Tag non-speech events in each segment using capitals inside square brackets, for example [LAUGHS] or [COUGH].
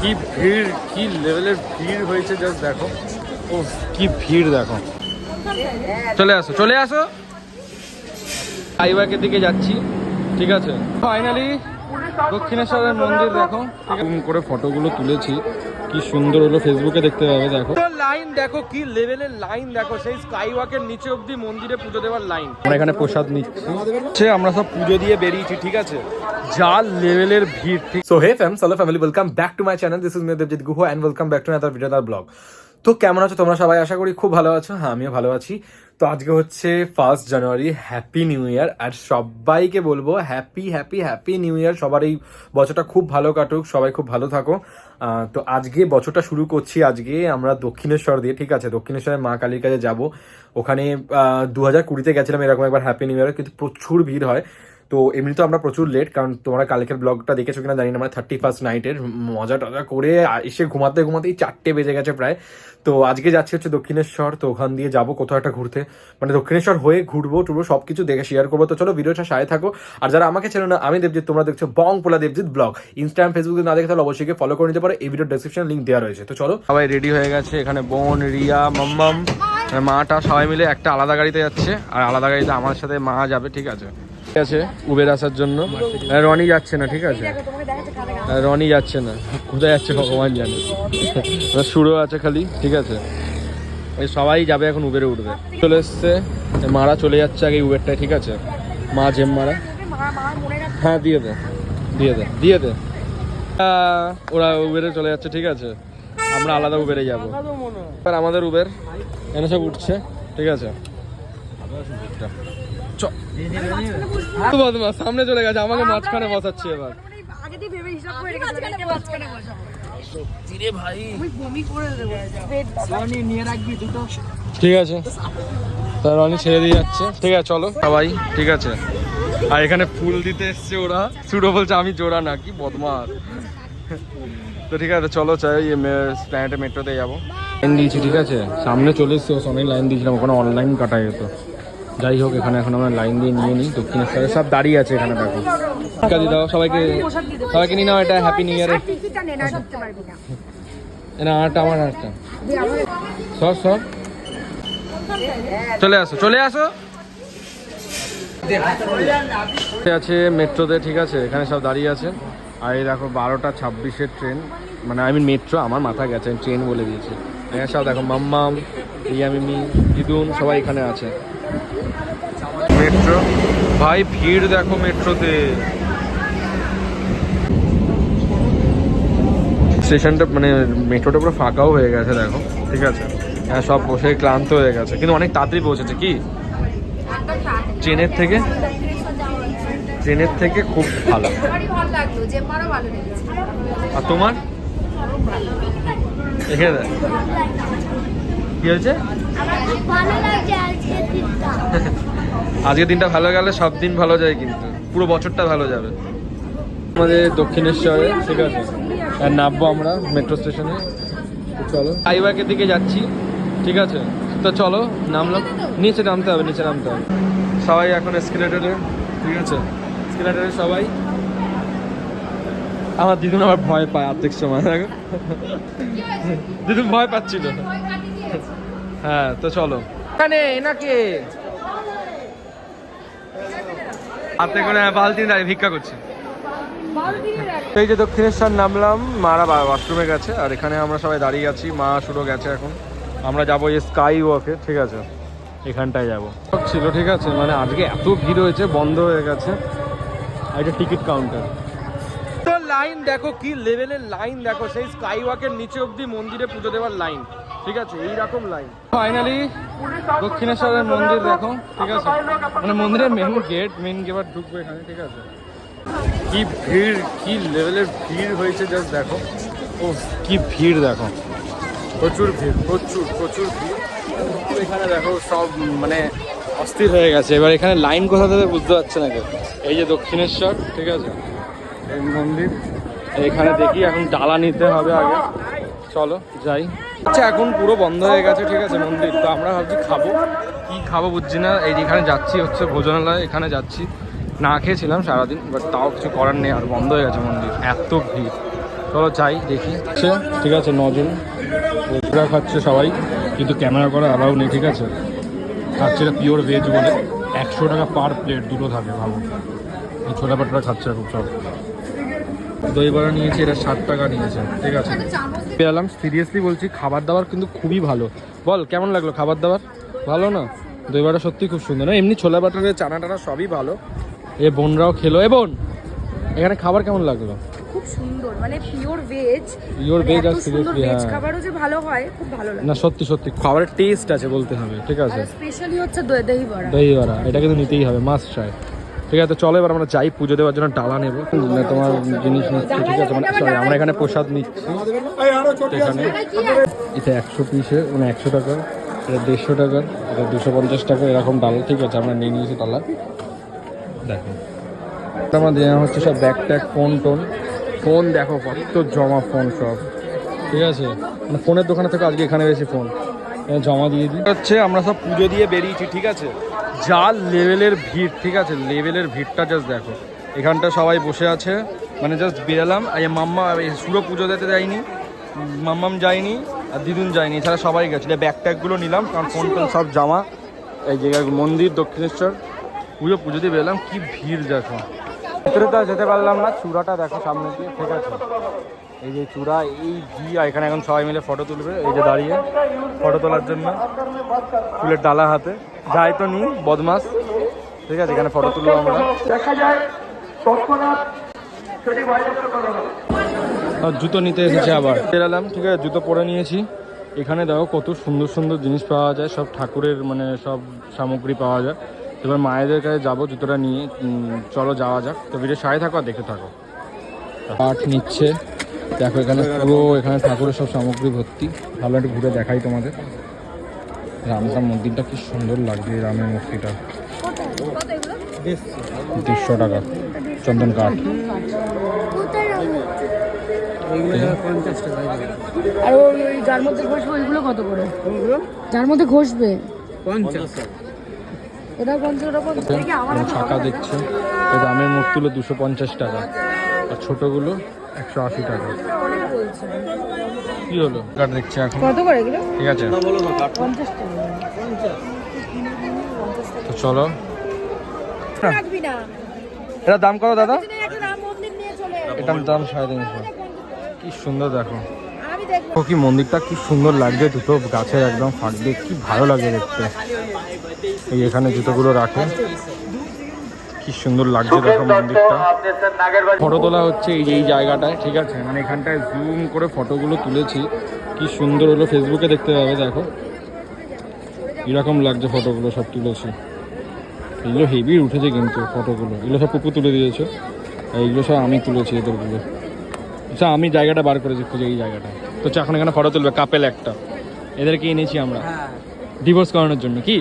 কি ভিড় কি লেভেলের ভিড় হয়েছে জাস্ট দেখো। ও কি ভিড় দেখো। চলে আসো চলে আসো। আইবাকের দিকে যাচ্ছি ঠিক আছে? ফাইনালি দক্ষিণেশ্বরের মন্দির দেখো করে ফটোগুলো তুলেছি। কি সুন্দর হলো ফেসবুকে দেখতে পাবে দেখো। লাইন দেখো কি লেভেলের লাইন দেখো সেই স্কাই ওয়াকের নিচে অব্দি মন্দিরে পুজো দেওয়ার লাইন আমরা এখানে প্রসাদ নিচ্ছি। আমরা সব পুজো দিয়ে বেরিয়েছি ঠিক আছে? যা লেভেলের ভিড় ঠিক সো হে ফ্যাম সালো family welcome back to my channel this is মেদেবজিৎ Guha and welcome back to other video blog তো কেমন আছো? তোমরা সবাই আশা করি খুব ভালো আছো। হ্যাঁ আমিও ভালো আছি। তো আজকে হচ্ছে first January happy new year আর সবাইকে বলব happy happy happy new year সবার এই বছরটা খুব ভালো কাটুক, সবাই খুব ভালো থাকো। তো আজকে বছরটা শুরু করছি আজকে আমরা দক্ষিণেশ্বর দিয়ে, ঠিক আছে? দক্ষিণেশ্বরের মা কালীর কাছে যাব। ওখানে দু হাজার কুড়িতে গেছিলাম এরকম একবার হ্যাপি নিউ ইয়ার কিন্তু প্রচুর ভিড় হয়। তো এমনি তো আমরা প্রচুর লেট কারণ তোমরা কালকের ব্লগটা দেখেছ কিনা জানি না আমরা থার্টি ফার্স্ট নাইটের মজা টজা করে এসে ঘুমাতে ঘুমাতেই চারটে বেজে গেছে প্রায়। তো আজকে যাচ্ছি হচ্ছে দক্ষিণেশ্বর, তো ওখান দিয়ে যাব কোথাও একটা ঘুরতে। মানে দক্ষিণেশ্বর হয়ে ঘুরবো, টুরবো সব কিছু দেখে শেয়ার করব। তো চলো ভিডিওটা সাথে থাকো। আর যারা আমাকে ছিল না, আমি দেবজিৎ, তোমরা দেখছ বং পোলা দেবজিৎ ব্লগ ইনস্টাগ্রাম ফেসবুকে না দেখে তাহলে অবশ্যই ফলো করে নিতে পারো। এই ভিডিও ডেসক্রিপশন লিঙ্ক দেওয়া রয়েছে। তো চলো। সবাই রেডি হয়ে গেছে, এখানে বোন, রিয়া, মাম্মাম মাটা সবাই মিলে একটা আলাদা গাড়িতে যাচ্ছে। আর আলাদা গাড়িতে আমার সাথে মা যাবে, ঠিক আছে? আছে উবের আসার জন্য। আর রনি যাচ্ছে না, ঠিক আছে? আর রনি যাচ্ছে না। কোথায় যাচ্ছে ভগবান জানে। আর সুরো আছে খালি, ঠিক আছে? এই সবাই যাবে এখন উবেরে উঠবে। চলে এসছে, মারা চলে যাচ্ছে আগে উবেরটায়, ঠিক আছে? মা জেম মারা হ্যাঁ দিয়ে দে দিয়ে দে দিয়ে দে। ওরা উবেরে চলে যাচ্ছে, ঠিক আছে? আমরা আলাদা উবেরে যাব। এবার আমাদের উবের এনে সব উঠছে, ঠিক আছে? সামনে চলে গেছে আমাকে মাঝখানে বসাচ্ছে এবার। আগে দিয়ে ভেবে হিসাব করে রেখেছি এটাকে মাঝখানে বসাবো। আমি বমি করে দেবো। পেট ঠিক আছে। তা রনি ছেড়ে দিয়ে যাচ্ছে। ঠিক আছে চলো সবাই ঠিক আছে। আর এখানে ফুল দিতে এসছে ওরা। বলছে আমি জোড়া না কি বদমাস? তো ঠিক আছে চলো চাই প্ল্যানেটে মেট্রোতে যাব। লাইন দিয়েছি ঠিক আছে। সামনে চলে এসছে অনেক লাইন দিয়েছিলাম ওখানে অনলাইন কাটা যেত। যাই হোক, এখানে এখন আমরা লাইন দিয়ে নিয়ে নিই দক্ষিণেশ্বরে সব দাঁড়িয়ে আছে এখানে, দেখো। দিয়ে দাও সবাইকে সবাইকে নিয়ে নাও, এটা হ্যাপি নিউ ইয়ারে টিকিটটা না আটটা আমার আটটা সর সর। চলে আসো চলে আসো। আছে মেট্রোতে, ঠিক আছে, এখানে সব দাঁড়িয়ে আছে। আর এই দেখো, বারোটা ছাব্বিশের ট্রেন। মানে আই মিন মেট্রো, আমার মাথা গেছে, আমি ট্রেন বলে দিয়েছি। এখানে সব দেখো, মাম্মাম ইয়ামিমি দিদুন, সবাই এখানে আছে। মেট্রো। ভাই ভিড় দেখো মেট্রোতে। স্টেশনটা মানে মেট্রোটা পুরো ফাঁকাও হয়ে গেছে দেখো। ঠিক আছে? হ্যাঁ সব বসে ক্লান্ত হয়ে গেছে। কিন্তু অনেক তাড়াতাড়ি পৌঁছেছে কি? ট্রেনের থেকে? ট্রেনের থেকে খুব ভালো। আমারই ভালো লাগল যে আমারও ভালো লেগেছে আর তোমার? এখানে দেখ। কি হয়েছে? ভালো লাগছে আজকে দিনটা [LAUGHS] আজকের দিনটা ভালো গেলে সব দিন ভালো যায় কিন্তু। পুরো বছরটা ভালো যাবে। আমাদের দক্ষিণেশ্বরে ঠিক আছে? আর নামবো আমরা মেট্রো স্টেশনে চলো। আইবাকের দিকে যাচ্ছি ঠিক আছে? তো চলো নামলাম। নিচে নামতে হবে নিচে নামতে হবে। সবাই এখন এসকেলেটারে ঠিক আছে? এসকেলেটারে সবাই। আমার দিদুন আবার ভয় পায় অর্ধেক সময় দেখো। দিদুন ভয় পাচ্ছিল। হ্যাঁ তো চলো। এখানে এনাকে। হাতে করে বালতি দাঁড়িয়ে ভিক্ষা করছে। এই যে দক্ষিণেশ্বর নামলাম মারা ওয়াশরুমে গেছে আর এখানে আমরা সবাই দাঁড়িয়ে আছি মা শুরু গেছে এখন। আমরা যাব এই স্কাই ওয়াকে ঠিক আছে? এখানটায় যাব। ছিল ঠিক আছে? মানে আজকে এত ভিড় হয়েছে বন্ধ হয়ে গেছে। আর এটা টিকিট কাউন্টার। তো লাইন দেখো কি লেভেলের লাইন দেখো সেই স্কাই ওয়াকের নিচে অবধি মন্দিরে পুজো দেওয়ার লাইন। ঠিক আছে এইরকম লাইন ফাইনালি দক্ষিণেশ্বরের মন্দির দেখো, ঠিক আছে? মানে মন্দিরের মেন গেট মেন গেট ঢুকবো এখানে, ঠিক আছে? কি ভিড়, কি লেভেলের ভিড় হয়েছে জাস্ট দেখো। ও কি ভিড় দেখো। প্রচুর ভিড়, প্রচুর প্রচুর ভিড়। এখানে দেখো সব মানে অস্থির হয়ে গেছে। এবার এখানে লাইন কোথা থেকে বুঝতে পারছে না কেউ। এই যে দক্ষিণেশ্বর, ঠিক আছে? এই মন্দির। এখানে দেখি এখন ডালা নিতে হবে আগে। চলো যাই। আচ্ছা এখন পুরো বন্ধ হয়ে গেছে ঠিক আছে মন্দির। তো আমরা ভাবছি খাব। কি খাব বুঝছি না। এই যেখানে যাচ্ছি হচ্ছে ভোজনালয় এখানে যাচ্ছি। না খেয়েছিলাম সারাদিন বাট তাও কিছু করার নেই আর বন্ধ হয়ে গেছে মন্দির। এত ভিড়। চলো চাই দেখি। আচ্ছা, ঠিক আছে নজন। ওরা খাচ্ছে সবাই কিন্তু ক্যামেরা করা অ্যালাউ নেই ঠিক আছে? খাচ্ছে এটা পিওর ভেজ বলে। একশো টাকা পার প্লেট দুটো থাকে ভালো ছোলা পাটরা খাচ্ছে খুব সব দই বড়া নিয়েছি এটা ষাট টাকা নিয়েছে ঠিক আছে। পেলাম সিরিয়াসলি বলছি খাবার দাবার কিন্তু খুবই ভালো। বল কেমন লাগল খাবার দাবার? ভালো না? দই বড়া সত্যি খুব সুন্দর। না এমনি ছোলা বাটারের চানা টানা সবই ভালো। এ বোনরাও খেলো। এ বোন এখানে খাবার কেমন লাগল? খুব সুন্দর মানে পিওর ভেজ আর ভেজ হ্যাঁ। খাবারও যে ভালো হয় খুব ভালো লাগে। না সত্যি সত্যি খাবারের টেস্ট আছে বলতে হবে ঠিক আছে। আর স্পেশালি হচ্ছে দই দই বড়া। দই বড়া এটা কিন্তু নিতেই হবে মাস্ট ট্রাই ঠিক আছে চলো এবার আমরা যাই পুজো দেওয়ার জন্য ডালা নেব। না, তোমার জিনিস নিচ্ছি ঠিক আছে মানে সরি আমরা এখানে প্রসাদ নিচ্ছি। এখানে এটা একশো পিসে মানে একশো টাকা এটা দেড়শো টাকা এটা দুশো পঞ্চাশ টাকা এরকম ডালা ঠিক আছে আমরা নিয়ে নিয়েছি ডালা। দেখো আমার দেওয়া হচ্ছে সব bag tag phone tone. Phone দেখো কত জমা ফোন সব। ঠিক আছে মানে ফোনের দোকানে থেকে আজকে এখানে বেশি ফোন। জমা দিয়ে দিই। হচ্ছে আমরা সব পুজো দিয়ে বেরিয়েছি ঠিক আছে? যা লেভেলের ভিড়, ঠিক আছে? লেভেলের ভিড়টা জাস্ট দেখো। এখানটা সবাই বসে আছে। মানে জাস্ট বেরালাম। এই মাম্মা সুরো পুজো দিতে যায়নি। মাম্মাম যায়নি, আর দিদুন যায়নি। এছাড়া সবাই গেছিল ব্যাগ ট্যাগগুলো নিলাম, কারণ ফোন টোন সব জামা। এই জায়গায় মন্দির, দক্ষিণেশ্বর। পুজো পুজো দিয়ে বেরোলাম। কি ভিড় দেখো। ভিতরে তো যেতে পারলাম না। চূড়াটা দেখো সামনে দিয়ে, ঠিক আছে? এই যে চূড়া এই ঘি এখানে এখন সবাই মিলে ফটো তুলবে এই যে দাঁড়িয়ে ফটো তোলার জন্য ফুলের ডালা হাতে। যাই তো নি বদমাস। ঠিক আছে এখানে ফটো তুলবো আমরা। জুতো নিতে এসেছে আবার। বেরালাম ঠিক আছে জুতো পরে নিয়েছি। এখানে দেখো কত সুন্দর সুন্দর জিনিস পাওয়া যায় সব ঠাকুরের মানে সব সামগ্রী পাওয়া যায়। এবার মায়েদের কাছে যাব জুতোটা নিয়ে চলো যাওয়া যাক। তো ভিডিও সাথে থাকো আর দেখে থাকো। পাঠ নিচ্ছে। দেখো এখানে পুরো এখানে ঠাকুরের সব সামগ্রী ভর্তি। ভালো একটু ঘুরে দেখাই তোমাদের। রামদাম মন্দিরটা কি সুন্দর লাগছে এই রামের মূর্তিটা। দেড়শো টাকা চন্দন কাঠ। আর ওই যার মধ্যে ঘষবে ওইগুলো কত করে? যার মধ্যে ঘষবে? পঞ্চাশ ছাকা দেখছে। রামের মূর্তিগুলো দুশো পঞ্চাশ টাকা। আর ছোটগুলো একশো আশি টাকা। কি হলো? কাঠ দেখছে এখন। কত করে এগুলো? ঠিক আছে। তো চলো। রাখবি না। এটা দাম কত দাদা? এটার দাম সাড়ে তিনশো। কি সুন্দর দেখো। ও কি মন্দিরটা কি সুন্দর লাগছে দুটো গাছের একদম ফাঁক দিয়ে। কি ভালো লাগে দেখতে। এই এখানে জুতোগুলো রাখে। কি সুন্দর লাগছে দেখো মন্দিরটা। ফটো তোলা হচ্ছে এই যে এই জায়গাটায় ঠিক আছে? মানে এখানটায় জুম করে ফটোগুলো তুলেছি। কি সুন্দর হলো ফেসবুকে দেখতে পাবে দেখো। এরকম লাগছে ফটোগুলো সব তুলেছি। এগুলো হেভি উঠেছে কিন্তু ফটোগুলো। এগুলো সব পুপু তুলে দিয়েছে। আর এইগুলো সব আমি তুলেছি এদেরগুলো। আচ্ছা আমি জায়গাটা বার করেছি খুঁজে এই জায়গাটা তো চা, এখন এখানে ফটো তুলবে কাপেল একটা। এদেরকে এনেছি আমরা। ডিভোর্স করানোর জন্য কি?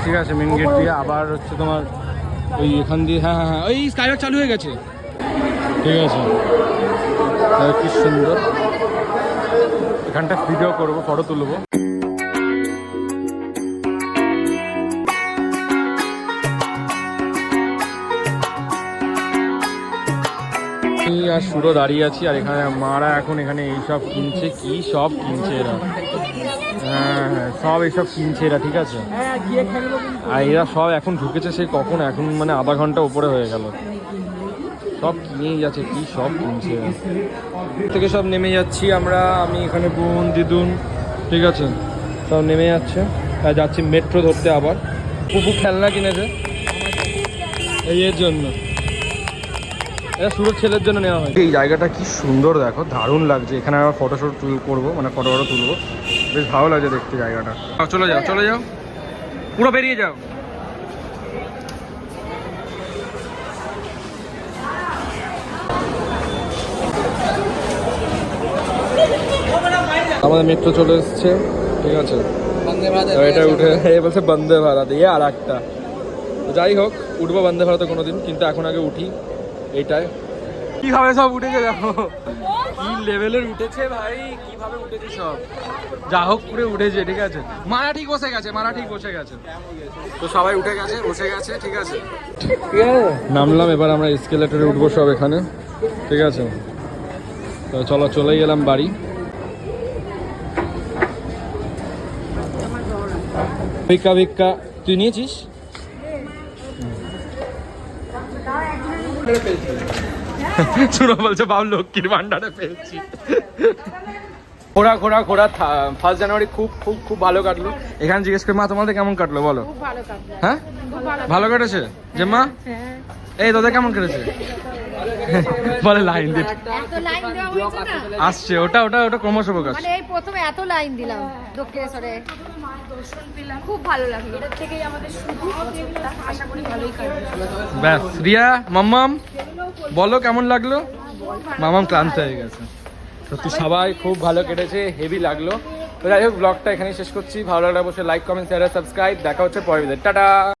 ঠিক আছে মেন গেট দিয়ে আবার হচ্ছে তোমার ওই এখান দিয়ে হ্যাঁ হ্যাঁ হ্যাঁ ওই স্কাইওয়াক চালু হয়ে গেছে। ঠিক আছে। কি সুন্দর। এখানটা ভিডিও করব ফটো তুলবো। আমি আর সুরো দাঁড়িয়ে আছি, আর এখানে মারা এখন এখানে এইসব কিনছে, কি সব কিনছে এরা? হ্যাঁ হ্যাঁ সব এইসব কিনছে এরা, ঠিক আছে? আর এরা সব এখন ঢুকেছে সেই কখন, এখন মানে আধা ঘণ্টা উপরে হয়ে গেল। সব কিনেই যাচ্ছে, কি সব কিনছে। থেকে সব নেমে যাচ্ছি আমরা, আমি এখানে বোন, দিদুন, ঠিক আছে? সব নেমে যাচ্ছে। আর যাচ্ছি মেট্রো ধরতে আবার। পুপু খেলনা কিনেছে। এই এর জন্য। এটা সুরত ছেলের জন্য নেওয়া হয় এই জায়গাটা কি সুন্দর দেখো দারুণ লাগছে। এখানে আবার ফটোশুট করব মানে ফটো ফটো তুলবো। বেশ ভালো লাগছে দেখতে জায়গাটা। চলে যাও চলে যাও। পুরো বেরিয়ে যাও। আমাদের মেট্রো চলে এসছে ঠিক আছে? এটা উঠে এ বলছে বন্দে ভারত ইয়ে আর একটা। যাই হোক উঠবো বন্দে ভারতে কোনোদিন কিন্তু এখন আগে উঠি। এইটায় কীভাবে সব উঠেছে দেখো? কি লেভেলের উঠেছে ভাই? কীভাবে উঠেছে সব? যা হোক করে উঠেছে ঠিক আছে? মারা ঠিক বসে গেছে মারা ঠিক বসে গেছে। তো সবাই উঠে গেছে বসে গেছে ঠিক আছে? ঠিক আছে নামলাম এবার আমরা স্কেলেটারে উঠবো সব এখানে ঠিক আছে? তো চলো চলে গেলাম বাড়ি। ভিক্ষা ভিক্ষা তুই নিয়েছিস? শুনো বলছে বাবু লক্ষ্মীর ভান্ডারে পেয়েছি ঘোরা ঘোরা ঘোরা ফার্স্ট জানুয়ারি খুব খুব খুব ভালো কাটলো। এখানে জিজ্ঞেস করে মা তোমাদের কেমন কাটলো বলো? খুব ভালো কাটলো। হ্যাঁ? ভালো কেটেছে? যে মা হ্যাঁ। এই তোদের কেমন কেটেছে? [LAUGHS] বলে লাইন দিতে এত লাইন দেওয়া হয়েছে না? আসছে ওটা ওটা ওটা ক্রমশ প্রকাশ। মানে এই প্রথমে এত লাইন দিলাম দক্ষিণেশ্বরে খুব ভালো লাগল। এটার থেকেই আমাদের শুধু আশা করি ভালোই কাটবে। ব্যাস রিয়া মাম্মাম বলো কেমন লাগল? মামাম ক্লান্ত হয়ে গেছে। সত্যি সবাই খুব ভালো কেটেছে হেভি লাগল। তো যাই হোক ব্লগটা এখানেই শেষ করছি। ভালো লাগলে অবশ্যই লাইক কমেন্ট শেয়ার সাবস্ক্রাইব দেখা হচ্ছে পরের টাটা!